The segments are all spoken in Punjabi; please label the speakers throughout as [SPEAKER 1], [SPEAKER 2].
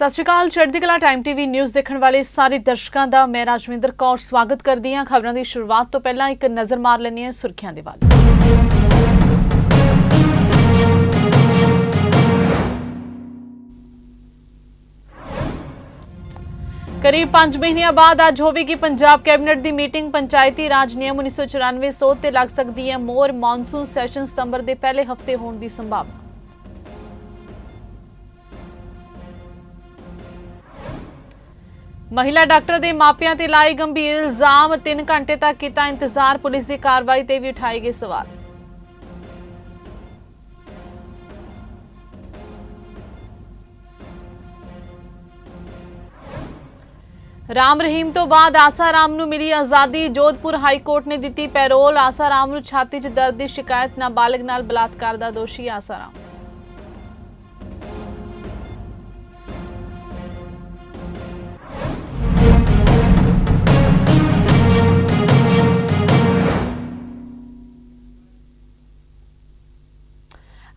[SPEAKER 1] ਸਤਿ ਸ਼੍ਰੀ ਅਕਾਲ, ਚੜ੍ਹਦੀ ਕਲਾ ਟਾਈਮ ਟੀਵੀ ਨਿਊਜ਼ ਦੇਖਣ ਵਾਲੇ ਸਾਰੇ ਦਰਸ਼ਕਾਂ ਦਾ ਮੈਂ ਰਾਜਵਿੰਦਰ ਕੌਰ ਸਵਾਗਤ ਕਰਦੀ ਹਾਂ। ਖਬਰਾਂ ਦੀ ਸ਼ੁਰੂਆਤ ਤੋਂ ਪਹਿਲਾਂ ਇੱਕ ਨਜ਼ਰ ਮਾਰ ਲੈਂਦੇ ਹਾਂ ਸੁਰਖੀਆਂ ਦੇ ਵੱਲ। ਕਰੀਬ 5 ਮਹੀਨਿਆਂ ਬਾਅਦ ਅੱਜ ਹੋਵੇਗੀ ਪੰਜਾਬ ਕੈਬਨਿਟ ਦੀ ਮੀਟਿੰਗ। ਪੰਚਾਇਤੀ ਰਾਜ ਨਿਯਮ 1994 ਸੋਧ ਤੇ ਲੱਗ ਸਕਦੀ ਹੈ ਮੋਰ ਮੌਨਸੂਨ ਸੈਸ਼ਨ ਸਤੰਬਰ ਦੇ ਪਹਿਲੇ ਹਫ਼ਤੇ ਹੋਣ ਦੀ ਸੰਭਾਵਨਾ। ਮਹਿਲਾ ਡਾਕਟਰ ਦੇ ਮਾਪਿਆਂ ਤੇ ਲਾਏ ਗੰਭੀਰ ਇਲਜ਼ਾਮ 3 ਘੰਟੇ ਤੱਕ ਕੀਤਾ ਇੰਤਜ਼ਾਰ, ਪੁਲਿਸ ਦੀ ਕਾਰਵਾਈ ਤੇ ਵੀ ਉਠਾਏ ਗਏ ਸਵਾਲ। ਰਾਮ ਰਹੀਮ ਤੋਂ ਬਾਅਦ ਆਸਾਰਾਮ ਨੂੰ ਮਿਲੀ ਆਜ਼ਾਦੀ। ਜੋਧਪੁਰ ਹਾਈ ਕੋਰਟ ਨੇ ਦਿੱਤੀ ਪੈਰੋਲ। ਆਸਾਰਾਮ ਨੂੰ ਛਾਤੀ 'ਚ ਦਰਦ ਦੀ ਸ਼ਿਕਾਇਤ। ਨਾਬਾਲਗ ਨਾਲ ਬਲਾਤਕਾਰ ਦਾ ਦੋਸ਼ੀ ਆਸਾਰਾਮ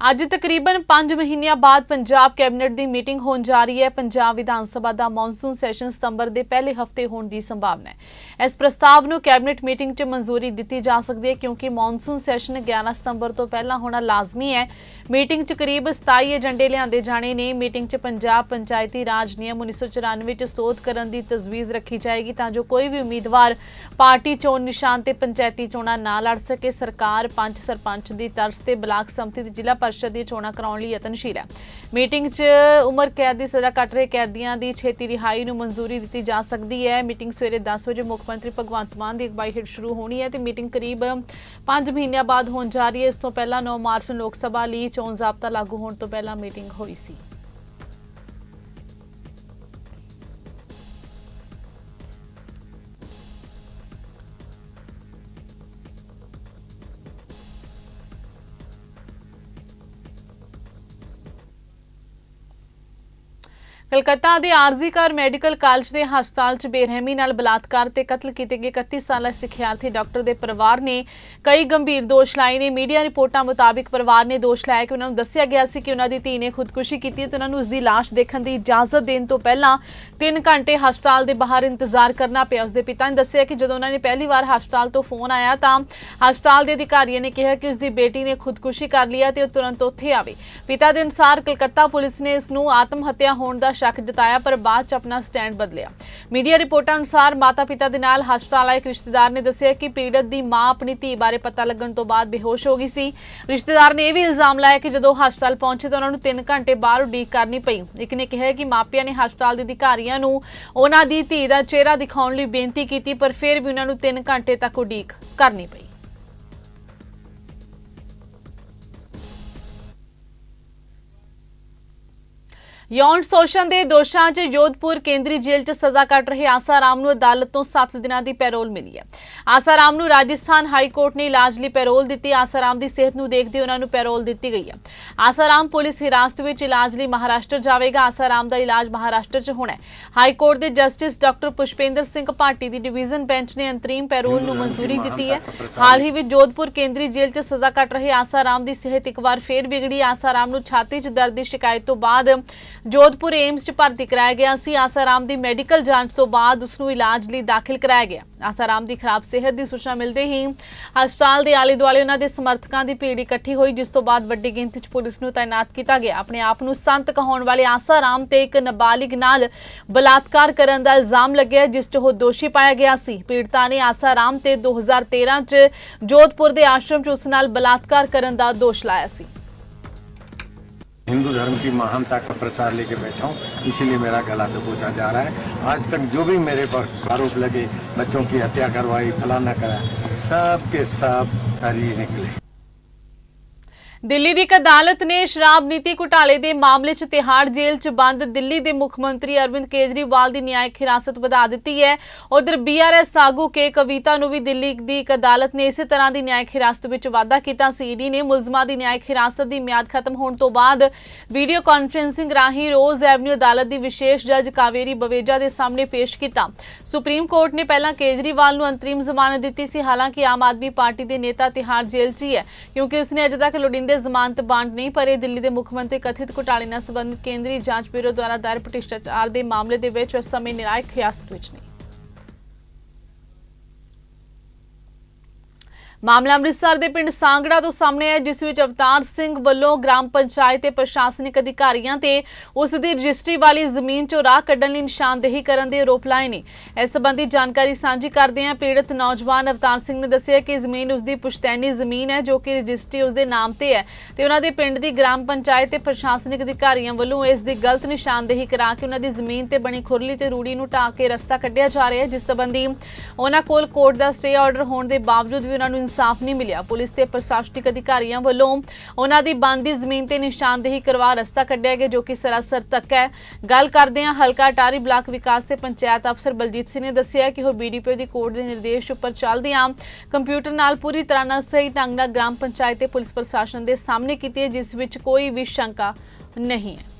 [SPEAKER 1] ਅੱਜ ਤਕਰੀਬਨ 5 ਮਹੀਨਿਆਂ ਬਾਅਦ ਪੰਜਾਬ ਕੈਬਨਿਟ ਦੀ ਮੀਟਿੰਗ ਹੋਣ ਜਾ ਰਹੀ ਹੈ। ਪੰਜਾਬ ਵਿਧਾਨ ਸਭਾ ਦਾ ਮੌਨਸੂਨ ਸੈਸ਼ਨ ਸਤੰਬਰ ਦੇ ਪਹਿਲੇ ਹਫ਼ਤੇ ਹੋਣ ਦੀ ਸੰਭਾਵਨਾ ਹੈ। ਇਸ ਪ੍ਰਸਤਾਵ ਨੂੰ ਕੈਬਨਿਟ ਮੀਟਿੰਗ 'ਚ ਮਨਜ਼ੂਰੀ ਦਿੱਤੀ ਜਾ ਸਕਦੀ ਹੈ ਕਿਉਂਕਿ ਮੌਨਸੂਨ ਸੈਸ਼ਨ 11 ਸਤੰਬਰ ਤੋਂ ਪਹਿਲਾਂ ਹੋਣਾ ਲਾਜ਼ਮੀ ਹੈ। ਮੀਟਿੰਗ 'ਚ ਕਰੀਬ 27 ਏਜੰਡੇ ਲਿਆਂਦੇ ਜਾਣੇ ਨੇ। ਮੀਟਿੰਗ 'ਚ ਪੰਜਾਬ ਪੰਚਾਇਤੀ ਰਾਜ ਨਿਯਮ 1994 'ਚ ਸੋਧ ਕਰਨ ਦੀ ਤਜਵੀਜ਼ ਰੱਖੀ ਜਾਏਗੀ ਤਾਂ ਜੋ ਕੋਈ ਵੀ ਉਮੀਦਵਾਰ ਪਾਰਟੀ ਚੋਣ ਨਿਸ਼ਾਨ ਤੇ ਪੰਚਾਇਤੀ ਚੋਣਾਂ ਨਾ ਲੜ ਸਕੇ। ਸਰਕਾਰ ਪੰਚ ਸਰਪੰਚ ਦੀ ਤਰਜ਼ ਤੇ ਬਲਾਕ ਸੰਮਤੀ ਤੇ ਜ਼ਿਲ੍ਹਾ ਪਰਿਸ਼ਦ ਦੀ ਚੋਣਾਂ ਕਰਾਉਣ ਲਈ ਯਤਨਸ਼ੀਲ ਹੈ। ਮੀਟਿੰਗ 'ਚ ਉਮਰ ਕੈਦ ਦੀ ਸਜ਼ਾ ਕੱਟ ਰਹੇ ਕੈਦੀਆਂ ਦੀ ਛੇਤੀ ਰਿਹਾਈ ਨੂੰ ਮਨਜ਼ੂਰੀ ਦਿੱਤੀ ਜਾ ਸਕਦੀ ਹੈ। ਮੀਟਿੰਗ ਸਵੇਰੇ 10 ਵਜੇ ਮੁੱਖ ਮੰਤਰੀ ਭਗਵੰਤ ਮਾਨ ਦੀ ਅਗਵਾਈ ਹੇਠ ਸ਼ੁਰੂ ਹੋਣੀ ਹੈ ਤੇ ਮੀਟਿੰਗ ਕਰੀਬ 5 ਮਹੀਨਿਆਂ ਬਾਅਦ ਹੋਣ ਜਾ ਰਹੀ ਹੈ। ਇਸ ਤੋਂ ਪਹਿਲਾਂ 9 ਮਾਰਚ ਨੂੰ ਲੋਕ ਸਭਾ ਲਈ ਚੋਣ ਜ਼ਾਬਤਾ ਲਾਗੂ ਹੋਣ ਤੋਂ ਪਹਿਲਾਂ ਮੀਟਿੰਗ ਹੋਈ ਸੀ। ਕਲਕੱਤਾ ਦੇ ਆਰਜ਼ੀ ਕਰ ਮੈਡੀਕਲ ਕਾਲਜ ਦੇ ਹਸਪਤਾਲ 'ਚ ਬੇਰਹਿਮੀ ਨਾਲ ਬਲਾਤਕਾਰ ਤੇ ਕਤਲ ਕੀਤੇ ਗਏ 31 ਸਾਲਾ ਸਿੱਖਿਆਰਥੀ ਡਾਕਟਰ ਦੇ ਪਰਿਵਾਰ ਨੇ ਕਈ ਗੰਭੀਰ ਦੋਸ਼ ਲਾਏ ਨੇ। ਮੀਡੀਆ ਰਿਪੋਰਟਾਂ ਮੁਤਾਬਿਕ ਪਰਿਵਾਰ ਨੇ ਦੋਸ਼ ਲਾਇਆ ਕਿ ਉਹਨਾਂ ਨੂੰ ਦੱਸਿਆ ਗਿਆ ਸੀ ਕਿ ਉਹਨਾਂ ਦੀ ਧੀ ਨੇ ਖੁਦਕੁਸ਼ੀ ਕੀਤੀ ਤੇ ਉਹਨਾਂ ਨੂੰ ਉਸ ਦੀ ਲਾਸ਼ ਦੇਖਣ ਦੀ ਇਜਾਜ਼ਤ ਦੇਣ ਤੋਂ ਪਹਿਲਾਂ 3 ਘੰਟੇ ਹਸਪਤਾਲ ਦੇ ਬਾਹਰ ਇੰਤਜ਼ਾਰ ਕਰਨਾ ਪਿਆ। ਉਸ ਦੇ ਪਿਤਾ ਨੇ ਦੱਸਿਆ ਕਿ ਜਦੋਂ ਉਹਨਾਂ ਨੇ ਪਹਿਲੀ ਵਾਰ ਹਸਪਤਾਲ ਤੋਂ ਫੋਨ ਆਇਆ ਤਾਂ ਹਸਪਤਾਲ ਦੇ ਅਧਿਕਾਰੀਆਂ ਨੇ ਕਿਹਾ ਕਿ ਉਸ ਦੀ ਬੇਟੀ ਨੇ ਖੁਦਕੁਸ਼ੀ ਕਰ ਲਿਆ ਤੇ ਉਹ ਤੁਰੰਤ ਉੱਥੇ ਆਵੇ। ਪਿਤਾ ਦੇ ਅਨੁਸਾਰ ਕਲਕੱਤਾ ਪੁਲਿਸ ਨੇ ਇਸ ਨੂੰ ਆਤਮ ਹੱਤਿਆ ਹੋਣ ਦਾ ਸ਼ੱਕ ਜਤਾਇਆ, ਪਰ ਬਾਅਦ ਚ ਆਪਣਾ ਸਟੈਂਡ ਬਦਲਿਆ। ਮੀਡੀਆ ਰਿਪੋਰਟਾਂ ਅਨੁਸਾਰ ਮਾਤਾ-ਪਿਤਾ ਦੇ ਨਾਲ ਹਸਪਤਾਲ ਆਏ ਇੱਕ ਰਿਸ਼ਤੇਦਾਰ ਨੇ ਦੱਸਿਆ ਕਿ ਪੀੜਤ ਦੀ ਮਾਂ ਆਪਣੀ ਧੀ ਬਾਰੇ ਪਤਾ ਲੱਗਣ ਤੋਂ ਬਾਅਦ ਬੇਹੋਸ਼ ਹੋ ਗਈ ਸੀ। ਰਿਸ਼ਤੇਦਾਰ ਨੇ ਇਹ ਵੀ ਇਲਜ਼ਾਮ ਲਾਇਆ ਕਿ ਜਦੋਂ ਹਸਪਤਾਲ ਪਹੁੰਚੇ ਤਾਂ ਉਹਨਾਂ ਨੂੰ 3 ਘੰਟੇ ਬਾਹਰ ਉਡੀਕ ਕਰਨੀ ਪਈ। ਇੱਕ ਨੇ ਕਿਹਾ ਕਿ ਮਾਪਿਆਂ ਨੇ ਹਸਪਤਾਲ ਦੇ ਅਧਿਕਾਰੀਆਂ ਨੂੰ ਉਹਨਾਂ ਦੀ ਧੀ ਦਾ ਚਿਹਰਾ ਦਿਖਾਉਣ ਲਈ ਬੇਨਤੀ ਕੀਤੀ, ਪਰ ਫਿਰ ਵੀ ਉਹਨਾਂ ਨੂੰ 3 ਘੰਟੇ ਤੱਕ ਉਡੀਕ ਕਰਨੀ ਪਈ। ਯੌਨ ਸ਼ੋਸ਼ਣ ਦੇ ਦੋਸ਼ਾਂ 'ਚ ਯੋਧਪੁਰ ਕੇਂਦਰੀ ਜੇਲ੍ਹ 'ਚ ਸਜ਼ਾ ਕੱਟ ਰਹੇ ਆਸਾ ਰਾਮ ਨੂੰ ਅਦਾਲਤ ਤੋਂ 7 ਦਿਨਾਂ ਦੀ ਪੈਰੋਲ ਮਿਲੀ ਹੈ। ਆਸਾਰਾਮ ਨੂੰ ਰਾਜਸਥਾਨ ਹਾਈ ਕੋਰਟ ਨੇ ਇਲਾਜ ਲਈ ਪੈਰੋਲ ਦਿੱਤੀ। ਆਸਾਰਾਮ ਦੀ ਸਿਹਤ ਨੂੰ ਦੇਖਦੇ ਉਹਨਾਂ ਨੂੰ ਪੈਰੋਲ ਦਿੱਤੀ ਗਈ ਹੈ। ਆਸਾ ਪੁਲਿਸ ਹਿਰਾਸਤ ਵਿੱਚ ਇਲਾਜ ਲਈ ਮਹਾਰਾਸ਼ਟਰ ਜਾਵੇਗਾ। ਆਸਾਰਾਮ ਦਾ ਇਲਾਜ ਮਹਾਰਾਸ਼ਟਰ 'ਚ ਹੋਣਾ ਹੈ। ਹਾਈ ਕੋਰਟ ਦੇ ਜਸਟਿਸ ਡਾਕਟਰ ਪੁਸ਼ਪੇਂਦਰ ਸਿੰਘ ਭਾਟੀ ਦੀ ਡਿਵੀਜ਼ਨ ਬੈਂਚ ਨੇ ਅੰਤਰੀਮ ਪੈਰੋਲ ਨੂੰ ਮਨਜ਼ੂਰੀ ਦਿੱਤੀ ਹੈ। ਹਾਲ ਹੀ ਵਿੱਚ ਜੋਧਪੁਰ ਕੇਂਦਰੀ ਜੇਲ੍ਹ 'ਚ ਸਜ਼ਾ ਕੱਟ ਰਹੇ ਆਸਾਰਾਮ ਦੀ ਸਿਹਤ ਇੱਕ ਵਾਰ ਫੇਰ ਵਿਗੜੀ। ਆਸਾਰਾਮ ਨੂੰ ਛਾਤੀ 'ਚ ਦਰਦ ਦੀ ਸ਼ਿਕਾਇਤ ਤੋਂ ਬਾਅਦ ਜੋਧਪੁਰ ਏਮਸ 'ਚ ਭਰਤੀ ਕਰਾਇਆ ਗਿਆ ਸੀ। ਆਸਾਰਾਮ ਦੀ ਮੈਡੀਕਲ ਜਾਂਚ ਤੋਂ ਬਾਅਦ ਉਸ ਨੂੰ ਇਲਾਜ ਲਈ ਦਾਖਲ ਕਰਾਇਆ ਗਿਆ। ਆਸਾਰਾਮ ਦੀ ਖਰਾਬ ਸਿਹਤ ਦੀ ਸੂਚਨਾ ਮਿਲਦੇ ਹੀ ਹਸਪਤਾਲ ਦੇ ਆਲੇ ਦੁਆਲੇ ਉਹਨਾਂ ਦੇ ਸਮਰਥਕਾਂ ਦੀ ਭੀੜ ਇਕੱਠੀ ਹੋਈ, ਜਿਸ ਤੋਂ ਬਾਅਦ ਵੱਡੀ ਗਿਣਤੀ 'ਚ ਪੁਲਿਸ ਨੂੰ ਤਾਇਨਾਤ ਕੀਤਾ ਗਿਆ। ਆਪਣੇ ਆਪ ਨੂੰ ਸੰਤ ਕਹਾਉਣ ਵਾਲੇ ਆਸਾਰਾਮ ਤੇ ਇੱਕ ਨਾਬਾਲਿਗ ਨਾਲ ਬਲਾਤਕਾਰ ਕਰਨ ਦਾ ਇਲਜ਼ਾਮ ਲੱਗਿਆ, ਜਿਸ 'ਚ ਉਹ ਦੋਸ਼ੀ ਪਾਇਆ ਗਿਆ ਸੀ। ਪੀੜਤਾ ਨੇ ਆਸਾਰਾਮ ਤੇ 2013 'ਚ ਜੋਧਪੁਰ ਦੇ ਆਸ਼ਰਮ 'ਚ ਉਸ ਨਾਲ ਬਲਾਤਕਾਰ ਕਰਨ ਦਾ ਦੋਸ਼ ਲਾਇਆ ਸੀ।
[SPEAKER 2] हिंदू धर्म की महानता का प्रसार लेके बैठा हूँ, इसीलिए मेरा गला दबोचा जा रहा है। आज तक जो भी मेरे पर आरोप लगे, बच्चों की हत्या करवाई, फलाना करा सब के सब हरी निकले।
[SPEAKER 1] ਦਿੱਲੀ ਦੀ ਇੱਕ ਅਦਾਲਤ ਨੇ ਸ਼ਰਾਬ ਨੀਤੀ ਘੁਟਾਲੇ ਦੇ ਮਾਮਲੇ 'ਚ ਤਿਹਾੜ ਜੇਲ੍ਹ 'ਚ ਬੰਦ, ਦਿੱਲੀ ਦੇ ਮੁੱਖ ਮੰਤਰੀ ਅਰਵਿੰਦ ਕੇਜਰੀਵਾਲ ਦੀ ਨਿਆਇਕ ਹਿਰਾਸਤ ਵਧਾ ਦਿੱਤੀ ਹੈ। ਉਧਰ ਬੀਆਰਐਸ ਆਗੂ ਕੇ ਕਵਿਤਾ ਨੂੰ ਵੀ ਦਿੱਲੀ ਦੀ ਇੱਕ ਅਦਾਲਤ ਨੇ ਇਸੇ ਤਰ੍ਹਾਂ ਦੀ ਨਿਆਇਕ ਹਿਰਾਸਤ ਵਿੱਚ ਵਾਧਾ ਕੀਤਾ। ਸੀਡੀ ਨੇ ਮੁਲਜ਼ਮਾਂ ਦੀ ਨਿਆਇਕ ਹਿਰਾਸਤ ਦੀ ਮਿਆਦ ਖਤਮ ਹੋਣ ਤੋਂ ਬਾਅਦ ਵੀਡੀਓ ਕਾਨਫਰੰਸਿੰਗ ਰਾਹੀਂ ਰੋਜ਼ ਐਵਨਿਊ ਅਦਾਲਤ ਦੀ ਵਿਸ਼ੇਸ਼ ਜੱਜ ਕਾਵੇਰੀ ਬਵੇਜਾ ਦੇ ਸਾਹਮਣੇ ਪੇਸ਼ ਕੀਤਾ। ਸੁਪਰੀਮ ਕੋਰਟ ਨੇ ਪਹਿਲਾਂ ਕੇਜਰੀਵਾਲ ਨੂੰ ਅੰਤਰੀਮ ਜ਼ਮਾਨਤ ਦਿੱਤੀ ਸੀ। ਹਾਲਾਂਕਿ ਆਮ ਆਦਮੀ ਪਾਰਟੀ ਦੇ ਨੇਤਾ ਤਿਹਾੜ ਜੇਲ੍ਹ 'ਚ ਹੀ ਹੈ, ਕਿਉਂਕਿ ਉਸਨੇ ਅਜੇ ਤੱਕ ਲੋੜੀਂਦੀ ਦੇ ਜ਼ਮਾਨਤ ਬਾਂਡ ਨਹੀਂ ਭਰੇ ਦਿੱਲੀ ਦੇ ਮੁੱਖ ਮੰਤਰੀ ਕਥਿਤ ਘੁਟਾਲੇ ਨਾਲ ਸੰਬੰਧਿਤ ਕੇਂਦਰੀ ਜਾਂਚ ਬਿਊਰੋ ਦੁਆਰਾ ਦਾਇਰ ਭ੍ਰਿਸ਼ਟਾਚਾਰ ਦੇ ਮਾਮਲੇ ਦੇ ਵਿੱਚ ਇਸ ਸਮੇਂ ਨਿਰਾਇਕ ਹਿਰਾਸਤ ਵਿੱਚ ਨੇ। ਮਾਮਲਾ ਅੰਮ੍ਰਿਤਸਰ ਦੇ ਪਿੰਡ ਸਾਂਗੜਾ ਤੋਂ ਸਾਹਮਣੇ ਆਇਆ, ਜਿਸ ਵਿੱਚ ਅਵਤਾਰ ਸਿੰਘ ਵੱਲੋਂ ਗ੍ਰਾਮ ਪੰਚਾਇਤ ਤੇ ਪ੍ਰਸ਼ਾਸਨਿਕ ਅਧਿਕਾਰੀਆਂ ਤੇ ਉਸ ਦੀ ਰਜਿਸਟਰੀ ਵਾਲੀ ਜ਼ਮੀਨ ਚੋਂ ਰਾਹ ਕੱਢਣ ਲਈ ਨਿਸ਼ਾਨਦੇਹੀ ਕਰਨ ਦੇ ਆਰੋਪ ਲਾਏ ਨੇ। ਇਸ ਸੰਬੰਧੀ ਜਾਣਕਾਰੀ ਸਾਂਝੀ ਕਰਦੇ ਹਾਂ ਪੀੜਤ ਨੌਜਵਾਨ ਅਵਤਾਰ ਸਿੰਘ ਨੇ ਦੱਸਿਆ ਕਿ ਜ਼ਮੀਨ ਉਸ ਦੀ ਪੁਸ਼ਤੈਨੀ ਜ਼ਮੀਨ ਹੈ ਜੋ ਕਿ ਰਜਿਸਟਰੀ ਉਸ ਦੇ ਨਾਮ ਤੇ ਹੈ ਤੇ ਉਹਨਾਂ ਦੇ ਪਿੰਡ ਦੀ ਗ੍ਰਾਮ ਪੰਚਾਇਤ ਤੇ ਪ੍ਰਸ਼ਾਸਨਿਕ ਅਧਿਕਾਰੀਆਂ ਵੱਲੋਂ ਇਸ ਦੀ ਗਲਤ ਨਿਸ਼ਾਨਦੇਹੀ ਕਰਾ ਕੇ ਉਹਨਾਂ ਦੀ ਜ਼ਮੀਨ ਤੇ ਬਣੀ ਖੁਰਲੀ ਤੇ ਰੂੜੀ ਨੂੰ ਢਾਹ ਕੇ ਰਸਤਾ ਕੱਢਿਆ ਜਾ ਰਿਹਾ ਹੈ, ਜਿਸ ਸੰਬੰਧੀ ਉਹਨਾਂ ਕੋਲ ਕੋਰਟ ਦਾ ਸਟੇ ਆਰਡਰ ਹੋਣ ਦੇ ਬਾਵਜੂਦ ਵੀ ਉਹਨਾਂ ਨੂੰ ਇਨਸਾਫ ਨਹੀਂ ਮਿਲਿਆ। ਪੁਲਿਸ ਤੇ ਪ੍ਰਸ਼ਾਸਨਿਕ ਅਧਿਕਾਰੀਆਂ ਵੱਲੋਂ ਉਹਨਾਂ ਦੀ ਬੰਦੀ ਜ਼ਮੀਨ ਤੇ ਨਿਸ਼ਾਨਦੇਹੀ ਕਰਵਾ ਰਸਤਾ ਕੱਢਿਆ ਗਿਆ, ਜੋ ਕਿ ਸਰਾਸਰ ਤੱਕ ਹੈ। ਗੱਲ ਕਰਦੇ ਹਾਂ ਹਲਕਾ ਟਾਰੀ ਬਲਾਕ ਵਿਕਾਸ ਤੇ ਪੰਚਾਇਤ ਅਫਸਰ ਬਲਜੀਤ ਸਿੰਘ ਨੇ ਦੱਸਿਆ ਕਿ ਉਹ ਬੀਡੀਪੀਓ ਦੀ ਕੋਰਟ ਦੇ ਨਿਰਦੇਸ਼ ਉੱਪਰ ਚੱਲਦਿਆਂ ਕੰਪਿਊਟਰ ਨਾਲ ਪੂਰੀ ਤਰ੍ਹਾਂ ਨਾਲ ਸਹੀ ਢੰਗ ਨਾਲ ਗ੍ਰਾਮ ਪੰਚਾਇਤ ਤੇ ਪੁਲਿਸ ਪ੍ਰਸ਼ਾਸਨ ਦੇ ਸਾਹਮਣੇ ਕੀਤੀ ਹੈ, ਜਿਸ ਵਿੱਚ ਕੋਈ ਵੀ ਸ਼ੰਕਾ ਨਹੀਂ ਹੈ।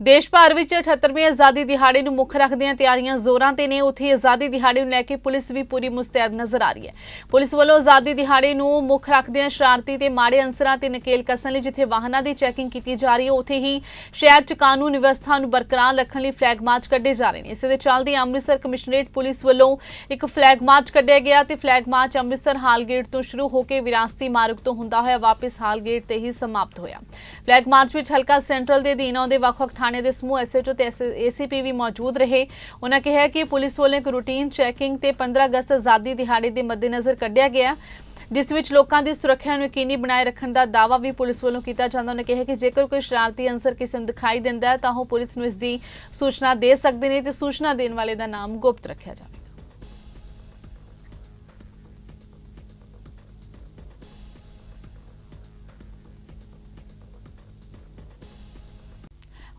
[SPEAKER 1] ਦੇਸ਼ ਭਰ ਵਿੱਚ 78ਵੀਂ ਆਜ਼ਾਦੀ ਦਿਹਾੜੇ ਨੂੰ ਮੁੱਖ ਰੱਖਦਿਆਂ ਤਿਆਰੀਆਂ ਜ਼ੋਰਾਂ ਤੇ ਨੇ। ਉੱਥੇ ਆਜ਼ਾਦੀ ਦਿਹਾੜੇ ਨੂੰ ਲੈ ਕੇ ਪੁਲਿਸ ਵੀ ਪੂਰੀ ਮੁਸਤੈਦ ਨਜ਼ਰ ਆ ਰਹੀ ਹੈ। ਪੁਲਿਸ ਵੱਲੋਂ ਆਜ਼ਾਦੀ ਦਿਹਾੜੇ ਨੂੰ ਮੁੱਖ ਰੱਖਦਿਆਂ ਸ਼ਰਾਰਤੀ ਤੇ ਮਾੜੇ ਅੰਸਰਾਂ ਤੇ ਨਕੇਲ ਕਸਣ ਲਈ ਜਿੱਥੇ ਵਾਹਨਾਂ ਦੀ ਚੈਕਿੰਗ ਕੀਤੀ ਜਾ ਰਹੀ ਹੈ, ਉੱਥੇ ਹੀ ਸ਼ਹਿਰ 'ਚ ਕਾਨੂੰਨ ਵਿਵਸਥਾ ਨੂੰ ਬਰਕਰਾਰ ਰੱਖਣ ਲਈ ਫਲੈਗ ਮਾਰਚ ਕੱਢੇ ਜਾ ਰਹੇ ਨੇ। ਇਸੇ ਦੇ ਚੱਲਦੇ ਅੰਮ੍ਰਿਤਸਰ ਕਮਿਸ਼ਨਰੇਟ ਪੁਲਿਸ ਵੱਲੋਂ ਇੱਕ ਫਲੈਗ ਮਾਰਚ ਕੱਢਿਆ ਗਿਆ ਤੇ flag march Amritsar hall gate ਤੋਂ ਸ਼ੁਰੂ ਹੋ ਕੇ ਵਿਰਾਸਤੀ ਮਾਰਗ ਤੋਂ ਹੁੰਦਾ ਹੋਇਆ ਵਾਪਸ ਹਾਲ ਗੇਟ ਤੇ ਹੀ ਸਮਾਪਤ ਹੋਇਆ। ਫਲੈਗ ਮਾਰਚ ਵਿੱਚ ਹਲਕਾ ਸੈਂਟਰਲ ਦੇ ਅਧੀਨ ਆਉਂਦੇ ਵੱਖ-ਵੱਖ ਥਾਣੇ ਦੇ ਸਮੂਹ ਐਸਐਚਓ ਤੇ ਏਸੀਪੀ ਵੀ ਮੌਜੂਦ ਰਹੇ ਉਹਨਾਂ ਕਿਹਾ ਕਿ ਪੁਲਿਸ ਵੱਲੋਂ ਇੱਕ ਰੂਟੀਨ ਚੈਕਿੰਗ ਤੇ 15 ਅਗਸਤ ਆਜ਼ਾਦੀ ਦਿਹਾੜੇ ਦੇ ਮੱਦੇਨਜ਼ਰ ਕੱਢਿਆ ਗਿਆ ਜਿਸ ਵਿੱਚ ਲੋਕਾਂ ਦੀ ਸੁਰੱਖਿਆ ਨੂੰ ਯਕੀਨੀ ਬਣਾਏ ਰੱਖਣ ਦਾ ਦਾਅਵਾ ਵੀ ਪੁਲਿਸ ਵੱਲੋਂ ਕੀਤਾ ਜਾਂਦਾ ਉਹਨੇ ਕਿਹਾ ਕਿ ਜੇਕਰ ਕੋਈ ਸ਼ਰਾਰਤੀ ਅੰਸਰ ਕਿਸੇ ਨੂੰ ਦਿਖਾਈ ਦਿੰਦਾ ਹੈ ਤਾਂ ਉਹ ਪੁਲਿਸ ਨੂੰ ਇਸ ਦੀ ਸੂਚਨਾ ਦੇ ਸਕਦੇ ਨੇ ਤੇ ਸੂਚਨਾ ਦੇਣ ਵਾਲੇ ਦਾ ਨਾਮ ਗੁਪਤ ਰੱਖਿਆ ਜਾਵੇ